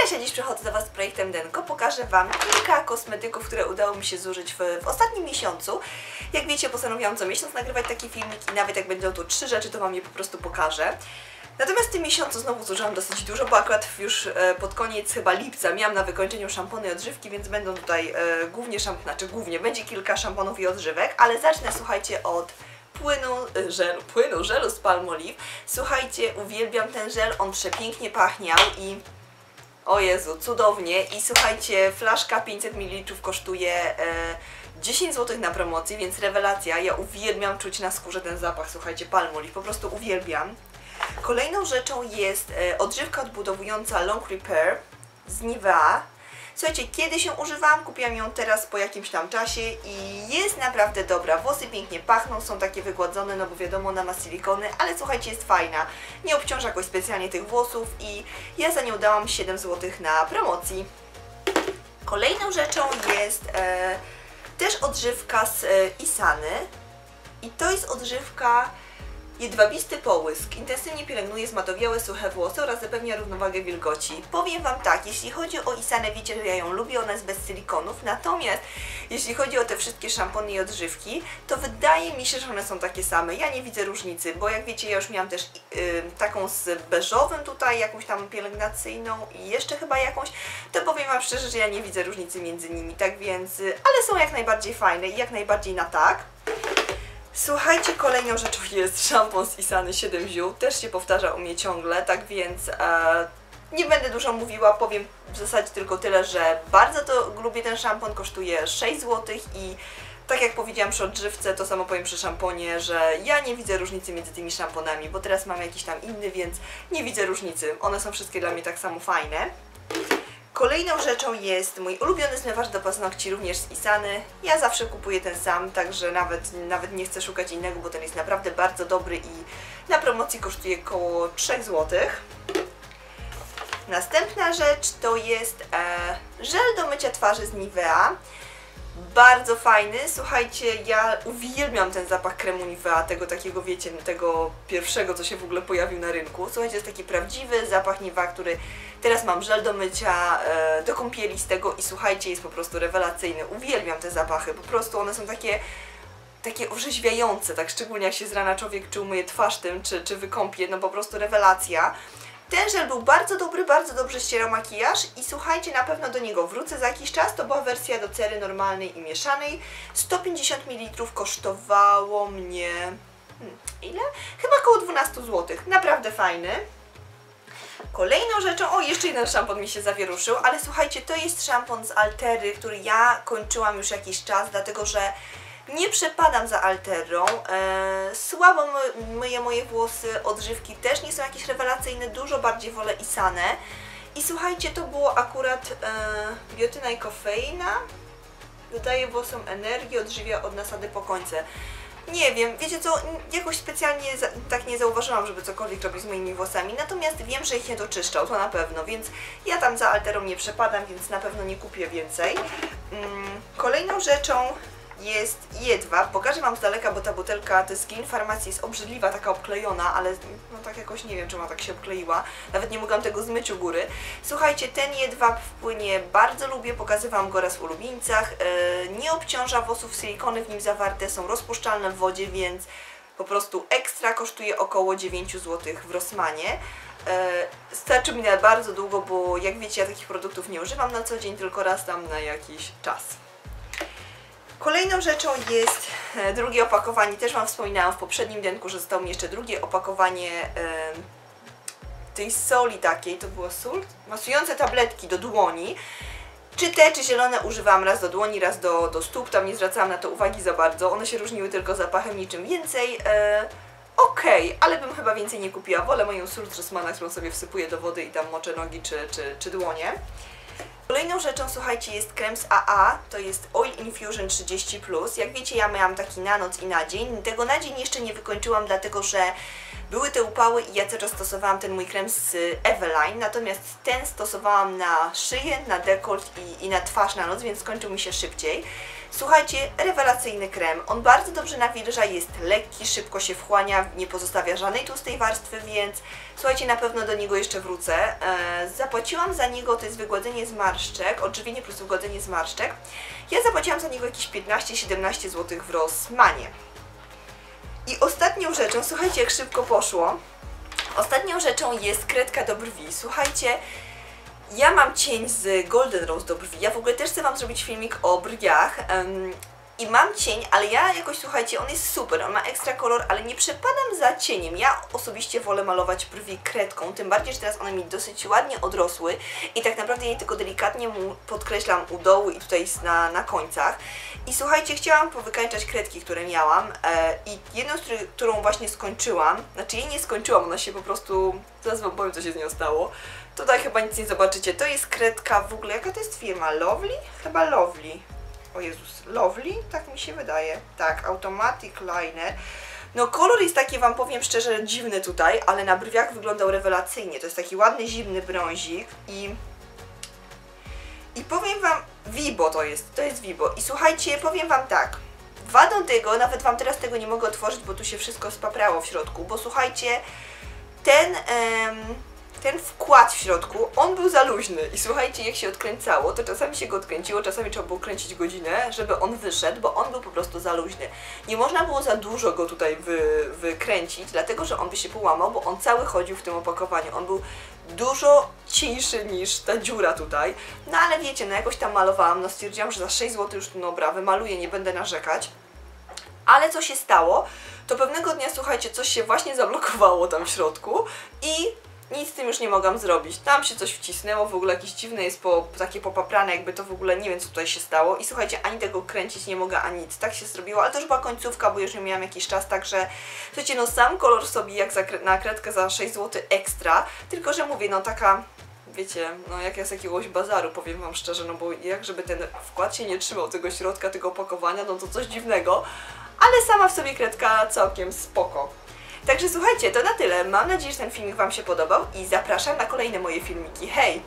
Cześć, ja dziś przychodzę do Was z projektem Denko. Pokażę Wam kilka kosmetyków, które udało mi się zużyć w, w ostatnim miesiącu. Jak wiecie, postanowiłam co miesiąc nagrywać taki filmik i nawet jak będą to trzy rzeczy, to Wam je po prostu pokażę. Natomiast w tym miesiącu znowu zużyłam dosyć dużo, bo akurat już e, pod koniec chyba lipca miałam na wykończeniu szampony i odżywki, więc będą tutaj e, głównie szampony, znaczy głównie będzie kilka szamponów i odżywek, ale zacznę słuchajcie od płynu, e, żelu, płynu, żelu z Palmolive. Słuchajcie, uwielbiam ten żel, on przepięknie pachniał i o Jezu, cudownie. I słuchajcie, flaszka 500 ml kosztuje e, 10 zł na promocji, więc rewelacja. Ja uwielbiam czuć na skórze ten zapach, słuchajcie, Palmolive, po prostu uwielbiam. Kolejną rzeczą jest e, odżywka odbudowująca Long Repair z Nivea. Słuchajcie, kiedy się używałam, kupiłam ją teraz po jakimś tam czasie i jest naprawdę dobra. Włosy pięknie pachną, są takie wygładzone, no bo wiadomo, ona ma silikony, ale słuchajcie, jest fajna. Nie obciąża jakoś specjalnie tych włosów i ja za nią dałam 7 zł na promocji. Kolejną rzeczą jest e, też odżywka z e, Isany i to jest odżywka Jedwabisty połysk intensywnie pielęgnuje zmatowiałe, suche włosy oraz zapewnia równowagę wilgoci. Powiem Wam tak, jeśli chodzi o Isanę, wiecie, że ja ją lubię, ona jest bez silikonów, natomiast jeśli chodzi o te wszystkie szampony i odżywki, to wydaje mi się, że one są takie same. Ja nie widzę różnicy, bo jak wiecie, ja już miałam też yy, taką z beżowym tutaj, jakąś tam pielęgnacyjną i jeszcze chyba jakąś, to powiem Wam szczerze, że ja nie widzę różnicy między nimi, tak więc, yy, ale są jak najbardziej fajne i jak najbardziej na tak. Słuchajcie, kolejną rzeczą jest szampon z Isany 7 ziół. Też się powtarza u mnie ciągle, tak więc e, nie będę dużo mówiła, powiem w zasadzie tylko tyle, że bardzo to lubię ten szampon, kosztuje 6 zł i tak jak powiedziałam przy odżywce, to samo powiem przy szamponie, że ja nie widzę różnicy między tymi szamponami, bo teraz mam jakiś tam inny, więc nie widzę różnicy. One są wszystkie dla mnie tak samo fajne. Kolejną rzeczą jest mój ulubiony zmywacz do paznokci, również z Isany. Ja zawsze kupuję ten sam, także nawet, nawet nie chcę szukać innego, bo ten jest naprawdę bardzo dobry i na promocji kosztuje około 3 zł. Następna rzecz to jest e, żel do mycia twarzy z Nivea. Bardzo fajny, słuchajcie, ja uwielbiam ten zapach kremu Nivea, tego takiego, wiecie, tego pierwszego, co się w ogóle pojawił na rynku. Słuchajcie, jest taki prawdziwy zapach Nivea, który teraz mam żel do mycia, e, do kąpieli z tego i słuchajcie, jest po prostu rewelacyjny. Uwielbiam te zapachy, po prostu one są takie takie orzeźwiające, tak szczególnie jak się z rana człowiek czy umyje twarz tym, czy, czy wykąpie, no po prostu rewelacja. Ten żel był bardzo dobry, bardzo dobrze ścierał makijaż i słuchajcie, na pewno do niego wrócę za jakiś czas. To była wersja do cery normalnej i mieszanej. 150 ml kosztowało mnie... Hmm, ile? Chyba około 12 zł. Naprawdę fajny. Kolejną rzeczą, o jeszcze jeden szampon mi się zawieruszył, ale słuchajcie, to jest szampon z Altery, który ja kończyłam już jakiś czas, dlatego że nie przepadam za Alterą, e, słabo myję moje włosy, odżywki też nie są jakieś rewelacyjne, dużo bardziej wolę Isanę. I słuchajcie, to było akurat e, biotyna i kofeina, dodaje włosom energię, odżywia od nasady po końce. Nie wiem, wiecie co, jakoś specjalnie za, tak nie zauważyłam, żeby cokolwiek robić z moimi włosami, natomiast wiem, że ich nie doczyszczał, to na pewno, więc ja tam za alterą nie przepadam, więc na pewno nie kupię więcej. Mm, kolejną rzeczą jest jedwab. Pokażę Wam z daleka, bo ta butelka to jest Green Farmacji, jest obrzydliwa, taka obklejona, ale no tak jakoś nie wiem, czemu ona tak się obkleiła. Nawet nie mogłam tego zmyć u góry. Słuchajcie, ten jedwab wpłynie bardzo lubię, pokazywałam go raz w ulubieńcach. Yy, nie obciąża włosów, silikony w nim zawarte są rozpuszczalne w wodzie, więc po prostu ekstra kosztuje około 9 zł w Rossmanie. Yy, starczy mi na bardzo długo, bo jak wiecie, ja takich produktów nie używam na co dzień, tylko raz tam na jakiś czas. Kolejną rzeczą jest e, drugie opakowanie. Też Wam wspominałam w poprzednim denku, że zostało mi jeszcze drugie opakowanie tej soli takiej. To było sól? Masujące tabletki do dłoni. Czy te, czy zielone używałam raz do dłoni, raz do, do stóp. Tam nie zwracałam na to uwagi za bardzo. One się różniły tylko zapachem, niczym więcej. E, Okej, okay, ale bym chyba więcej nie kupiła. Wolę moją sól Trosmana, którą sobie wsypuję do wody i tam moczę nogi czy, czy, czy dłonie. Kolejną rzeczą, słuchajcie, jest krem z AA, to jest Oil Infusion 30+. Jak wiecie, ja miałam taki na noc i na dzień. Tego na dzień jeszcze nie wykończyłam, dlatego że były te upały i ja cały czas stosowałam ten mój krem z Eveline, natomiast ten stosowałam na szyję, na dekolt i, i na twarz na noc, więc skończył mi się szybciej. Słuchajcie, rewelacyjny krem. On bardzo dobrze nawilża, jest lekki, szybko się wchłania, nie pozostawia żadnej tłustej warstwy, więc słuchajcie, na pewno do niego jeszcze wrócę. E, zapłaciłam za niego, to jest wygładzenie zmarszczek, odżywienie plus wygładzenie zmarszczek. Ja zapłaciłam za niego jakieś 15-17 zł w Rossmanie. I ostatnią rzeczą, słuchajcie, jak szybko poszło. Ostatnią rzeczą jest kredka do brwi. Słuchajcie, ja mam cień z Golden Rose do brwi. Ja w ogóle też chcę Wam zrobić filmik o brwiach. I mam cień, ale ja jakoś, słuchajcie, on jest super, on ma ekstra kolor, ale nie przepadam za cieniem. Ja osobiście wolę malować brwi kredką, tym bardziej, że teraz one mi dosyć ładnie odrosły i tak naprawdę je tylko delikatnie podkreślam u dołu i tutaj na, na końcach. I słuchajcie, chciałam powykańczać kredki, które miałam e, i jedną, którą właśnie skończyłam, znaczy jej nie skończyłam, ona się po prostu, zaraz Wam powiem, co się z nią stało. Tutaj chyba nic nie zobaczycie. To jest kredka w ogóle, jaka to jest firma? Lovely? Chyba Lovely. O Jezus, Lovely? Tak mi się wydaje. Tak, Automatic Liner. No kolor jest taki, Wam powiem szczerze, dziwny tutaj, ale na brwiach wyglądał rewelacyjnie. To jest taki ładny, zimny brązik i... I powiem Wam, Vibo to jest, to jest Vibo. I słuchajcie, powiem Wam tak, wadą tego, nawet Wam teraz tego nie mogę otworzyć, bo tu się wszystko spaprało w środku, bo słuchajcie, ten... ten wkład w środku, on był za luźny i słuchajcie, jak się odkręcało, to czasami się go odkręciło, czasami trzeba było kręcić godzinę, żeby on wyszedł, bo on był po prostu za luźny. Nie można było za dużo go tutaj wy, wykręcić, dlatego, że on by się połamał, bo on cały chodził w tym opakowaniu. On był dużo cieńszy niż ta dziura tutaj, no ale wiecie, no jakoś tam malowałam, no stwierdziłam, że za 6 zł już, no dobra, wymaluję, nie będę narzekać. Ale co się stało, to pewnego dnia, słuchajcie, coś się właśnie zablokowało tam w środku i nic z tym już nie mogłam zrobić. Tam się coś wcisnęło, w ogóle jakieś dziwne jest po, takie popaprane, jakby to w ogóle nie wiem co tutaj się stało. I słuchajcie, ani tego kręcić nie mogę, ani nic. Tak się zrobiło, ale to już była końcówka, bo już nie miałam jakiś czas, także słuchajcie, no sam kolor sobie jak za, na kredkę za 6 zł ekstra, tylko że mówię, no taka wiecie, no jak ja z jakiegoś bazaru, powiem Wam szczerze, no bo jak żeby ten wkład się nie trzymał tego środka, tego opakowania, no to coś dziwnego, ale sama w sobie kredka całkiem spoko. Także słuchajcie, to na tyle. Mam nadzieję, że ten filmik Wam się podobał i zapraszam na kolejne moje filmiki. Hej!